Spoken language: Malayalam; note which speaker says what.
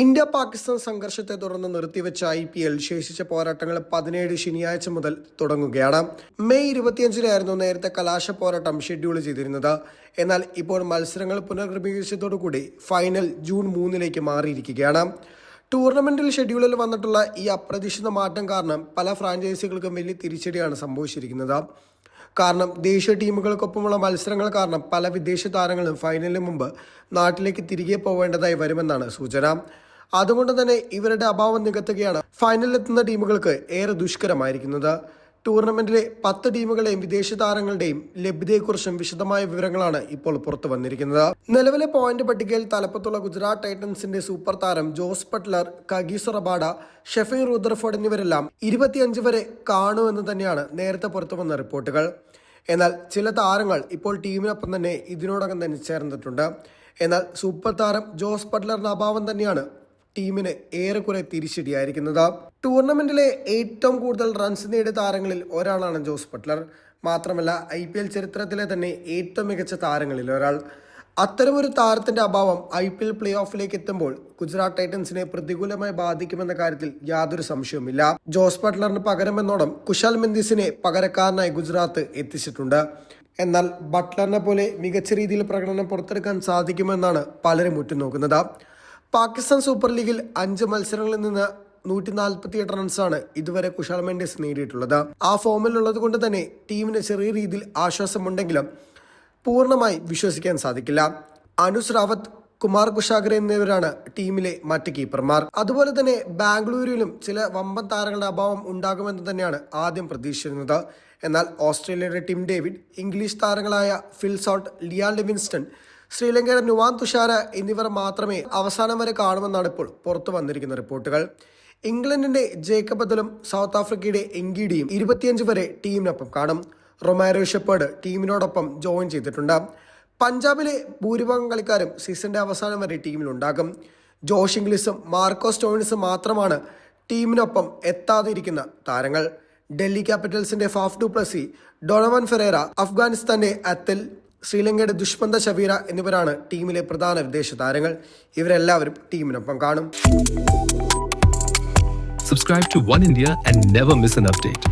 Speaker 1: ഇന്ത്യ പാകിസ്ഥാൻ സംഘർഷത്തെ തുടർന്ന് നിർത്തിവെച്ച ഐ പി എൽ ശേഷിച്ച പോരാട്ടങ്ങൾ പതിനേഴ് ശനിയാഴ്ച മുതൽ തുടങ്ങുകയാണ്. മെയ് ഇരുപത്തിയഞ്ചിനായിരുന്നു നേരത്തെ കലാശ പോരാട്ടം ഷെഡ്യൂൾ ചെയ്തിരുന്നത്. എന്നാൽ ഇപ്പോൾ മത്സരങ്ങൾ പുനർക്രമീകരിച്ചതോടുകൂടി ഫൈനൽ ജൂൺ മൂന്നിലേക്ക് മാറിയിരിക്കുകയാണ്. ടൂർണമെന്റിൽ ഷെഡ്യൂളിൽ വന്നിട്ടുള്ള ഈ അപ്രതീക്ഷിത മാറ്റം കാരണം പല ഫ്രാഞ്ചൈസികൾക്കും വലിയ തിരിച്ചടിയാണ് സംഭവിച്ചിരിക്കുന്നത്. കാരണം ദേശീയ ടീമുകൾക്കൊപ്പമുള്ള മത്സരങ്ങൾ കാരണം പല വിദേശ താരങ്ങളും ഫൈനലിന് മുമ്പ് നാട്ടിലേക്ക് തിരികെ പോവേണ്ടതായി വരുമെന്നാണ് സൂചന. അതുകൊണ്ട് തന്നെ ഇവരുടെ അഭാവം നികത്തുകയാണ് ഫൈനലിലെത്തുന്ന ടീമുകൾക്ക് ഏറെ ദുഷ്കരമായിരിക്കുന്നത്. ടൂർണമെന്റിലെ പത്ത് ടീമുകളെയും വിദേശ താരങ്ങളുടെയും ലഭ്യതയെക്കുറിച്ചും വിശദമായ വിവരങ്ങളാണ് ഇപ്പോൾ പുറത്തു വന്നിരിക്കുന്നത്. നിലവിലെ പോയിന്റ് പട്ടികയിൽ തലപ്പത്തുള്ള ഗുജറാത്ത് ടൈറ്റൻസിന്റെ സൂപ്പർ താരം Jos Buttler Kagiso Rabada Sherfane Rutherford എന്നിവരെല്ലാം ഇരുപത്തിയഞ്ച് വരെ കാണുമെന്ന് തന്നെയാണ് നേരത്തെ പുറത്തു വന്ന റിപ്പോർട്ടുകൾ. എന്നാൽ ചില താരങ്ങൾ ഇപ്പോൾ ടീമിനൊപ്പം തന്നെ ഇതിനോടകം തന്നെ ചേർന്നിട്ടുണ്ട്. എന്നാൽ സൂപ്പർ താരം ജോസ് ബട്ട്ലറിന്റെ അഭാവം തന്നെയാണ് ടീമിന് ഏറെക്കുറെ തിരിച്ചടിയായിരിക്കുന്നത്. ടൂർണമെന്റിലെ ഏറ്റവും കൂടുതൽ റൺസ് നേടിയ താരങ്ങളിൽ ഒരാളാണ് ജോസ് ബട്ട്ലർ. മാത്രമല്ല ഐ പി എൽ ചരിത്രത്തിലെ തന്നെ ഏറ്റവും മികച്ച താരങ്ങളിൽ ഒരാൾ. അത്തരമൊരു താരത്തിന്റെ അഭാവം ഐ പി എൽ പ്ലേ ഓഫിലേക്ക് എത്തുമ്പോൾ ഗുജറാത്ത് ടൈറ്റൻസിനെ പ്രതികൂലമായി ബാധിക്കുമെന്ന കാര്യത്തിൽ യാതൊരു സംശയവുമില്ല. ജോസ് ബട്ട്ലറിന് പകരമെന്നോണം കുശാൽ മെന്ദിസിനെ പകരക്കാരനായി ഗുജറാത്ത് എത്തിച്ചിട്ടുണ്ട്. എന്നാൽ ബട്ട്ലറിനെ പോലെ മികച്ച രീതിയിൽ പ്രകടനം പുറത്തെടുക്കാൻ സാധിക്കുമെന്നാണ് പലരും ഉറ്റുനോക്കുന്നത്. പാകിസ്ഥാൻ സൂപ്പർ ലീഗിൽ അഞ്ച് മത്സരങ്ങളിൽ നിന്ന് നൂറ്റി നാൽപ്പത്തി എട്ട് റൺസാണ് ഇതുവരെ കുഷാൽ മെൻഡേസ് നേടിയിട്ടുള്ളത്. ആ ഫോമിലുള്ളത് കൊണ്ട് തന്നെ ടീമിന് ചെറിയ രീതിയിൽ ആശ്വാസമുണ്ടെങ്കിലും പൂർണമായി വിശ്വസിക്കാൻ സാധിക്കില്ല. അനുസ് റാവത്ത് കുമാർ കുഷാഗ്ര എന്നിവരാണ് ടീമിലെ മറ്റ് കീപ്പർമാർ. അതുപോലെ തന്നെ ബാംഗ്ലൂരിലും ചില വമ്പൻ താരങ്ങളുടെ അഭാവം ഉണ്ടാകുമെന്ന് തന്നെയാണ് ആദ്യം പ്രതീക്ഷിച്ചിരുന്നത്. എന്നാൽ ഓസ്ട്രേലിയയുടെ ടിം ഡേവിഡ് ഇംഗ്ലീഷ് താരങ്ങളായ ഫിൽസോട്ട് ലിയാൻ ലിവിൻസ്റ്റൺ ശ്രീലങ്കയുടെ നുവാൻ തുഷാര എന്നിവർ മാത്രമേ അവസാനം വരെ കാണുമെന്നാണ് ഇപ്പോൾ പുറത്തു വന്നിരിക്കുന്ന റിപ്പോർട്ടുകൾ. ഇംഗ്ലണ്ടിന്റെ ജേക്കബ് ബദലും സൗത്ത് ആഫ്രിക്കയുടെ എങ്കിഡിയും ഇരുപത്തിയഞ്ച് വരെ ടീമിനൊപ്പം കാണും. റൊമാരോ ഷെപ്പേർഡ് ടീമിനോടൊപ്പം ജോയിൻ ചെയ്തിട്ടുണ്ട്. പഞ്ചാബിലെ ഭൂരിഭാഗം കളിക്കാരും സീസണിന്റെ അവസാനം വരെ ടീമിലുണ്ടാകും ജോഷ് ഇംഗ്ലീസും മാർക്കോ സ്റ്റോയിൻസും മാത്രമാണ് ടീമിനൊപ്പം എത്താതിരിക്കുന്ന താരങ്ങൾ. Delhi ക്യാപിറ്റൽസിന്റെ Faf du Plessis Donovan Ferreira അഫ്ഗാനിസ്ഥാന്റെ അത്തൽ ശ്രീലങ്കയുടെ ദുഷ്മന്ത ഷബീറ എന്നിവരാണ് ടീമിലെ പ്രധാന വിദേശ താരങ്ങൾ ഇവരെല്ലാവരും ടീമിനൊപ്പം കാണും
Speaker 2: Subscribe to One India and never miss an update.